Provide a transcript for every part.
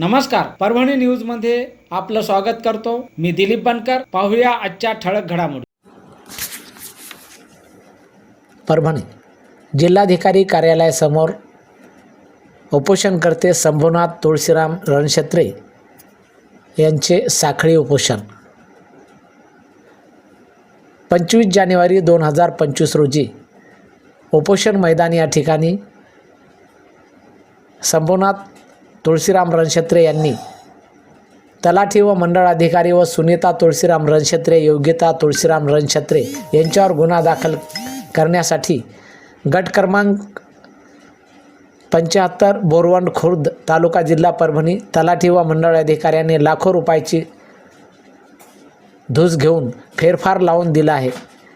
नमस्कार परभणी न्यूजमध्ये आपलं स्वागत करतो. मी दिलीप बनकर पाहूया आजच्या ठळक घडामोडी. परभणी जिल्हाधिकारी कार्यालयासमोर उपोषणकर्ते शंभूनाथ तुळशीराम रणक्षत्रे यांचे साखळी उपोषण. पंचवीस जानेवारी दोन हजार पंचवीस रोजी उपोषण मैदान या ठिकाणी शंभूनाथ तुळशीराम रणक्षत्रे यांनी. तलाठी व मंडळ अधिकारी व सुनीता तुळशीराम रणक्षत्रे योग्यता तुळशीराम रणक्षत्रे यांच्यावर गुन्हा दाखल करण्यासाठी गट क्रमांक पंच्याहत्तर बोरवंड खुर्द तालुका जिल्हा परभणी तलाठी व मंडळ अधिकाऱ्यांनी लाखो रुपयाची धूस घेऊन फेरफार लावून दिला आहे.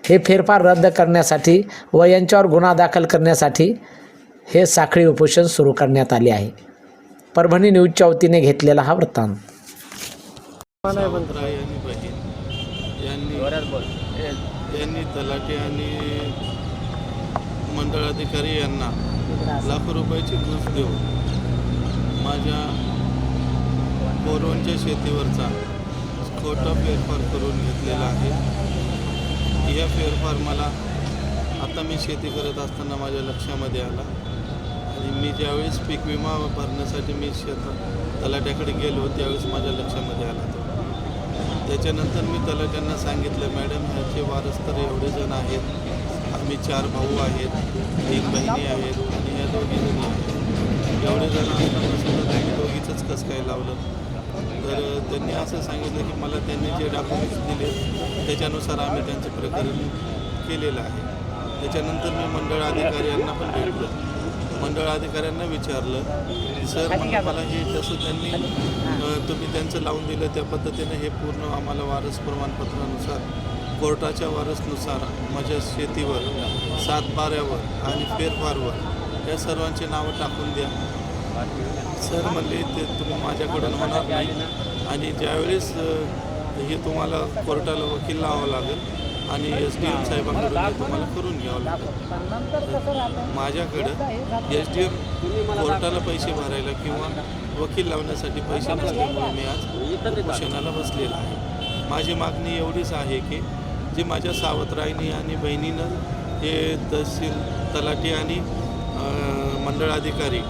हे फेरफार रद्द करण्यासाठी व यांच्यावर गुन्हा दाखल करण्यासाठी हे साखळी उपोषण सुरू करण्यात आले आहे. परभणी न्यूजच्या वतीने घेतलेला हा वृत्तांत. यांनी बहीण यांनी यांनी तलाठी आणि मंडळ अधिकारी यांना लाखो रुपयाची घुस देऊन माझ्या बोरवनच्या शेतीवरचा खोटा फेरफार करून घेतलेला आहे. या फेरफार मला आता मी शेती करत असताना माझ्या लक्षामध्ये आला. मी ज्यावेळेस पीक विमा भरण्यासाठी मी शेतात तलाट्याकडे गेलो त्यावेळेस माझ्या लक्षामध्ये आला तो त्याच्यानंतर मी तलाट्यांना सांगितलं मॅडम ह्याचे वारस तर एवढे जण आहेत. आम्ही चार भाऊ आहेत तीन बहिणी आहेत आणि ह्या दोघी जणी आहेत. एवढे जण असताना सुद्धा त्यांनी दोघीचंच कसं काय लावलं? तर त्यांनी असं सांगितलं की मला त्यांनी जे डॉक्युमेंट्स दिले त्याच्यानुसार आम्ही त्यांचं प्रकरण केलेलं आहे. त्याच्यानंतर मी मंडळ अधिकारी यांना पण भेटलो. मंडळ अधिकाऱ्यांना विचारलं सर मला हे जसं त्यांनी तुम्ही त्यांचं लावून दिलं त्या पद्धतीनं हे पूर्ण आम्हाला वारस प्रमाणपत्रानुसार कोर्टाच्या वारसनुसार माझ्या शेतीवर सातबाऱ्यावर आणि फेरफारवर या सर्वांची नावं टाकून द्या. सर म्हणले ते तुम्ही माझ्याकडून होणार नाही आणि ज्यावेळेस हे तुम्हाला कोर्टाला वकील लावावं लागेल आणि एस डी एम साहेबांकडून तुम्हाला करून घ्यावं लागतं. माझ्याकडं एस डी एम कोर्टाला पैसे भरायला किंवा वकील लावण्यासाठी पैसे नसल्यामुळे मी आज उपोषणाला बसलेला आहे. माझी मागणी एवढीच आहे की जे माझ्या सावत्राईनी आणि बहिणीनं हे तहसील तलाठी आणि मंडळ अधिकारी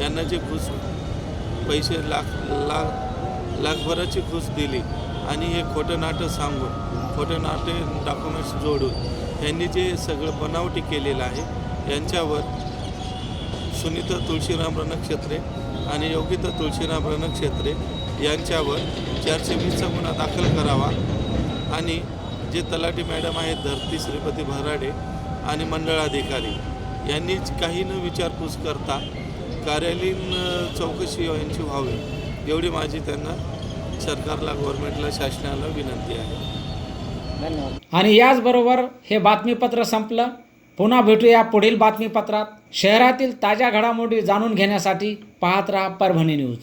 यांना जे घुस पैसे लाख लाख लाखभराची घुस दिली आणि हे खोटं नाटं सांगून खोटं नाटे डॉक्युमेंट्स जोडून यांनी जे सगळं बनावटी केलेलं आहे यांच्यावर सुनीता तुळशीराम रणक्षेत्रे आणि योगिता तुळशीराम रणक्षेत्रे यांच्यावर चारशे वीसचा गुन्हा दाखल करावा आणि जे तलाठी मॅडम आहेत धरती श्रीपती भराडे आणि मंडळाधिकारी यांनीच काही न विचारपूस करता कार्यालयीन चौकशी यांची व्हावी एवढी माझी त्यांना सरकारला गव्हर्नमेंटला शासनाला विनंती आहे. आणि याचबरोबर हे बातमीपत्र संपलं. पुन्हा भेटूया पुढील बातमीपत्रात. शहरातील ताज्या घडामोडी जाणून घेण्यासाठी पाहत राहा परभणी न्यूज.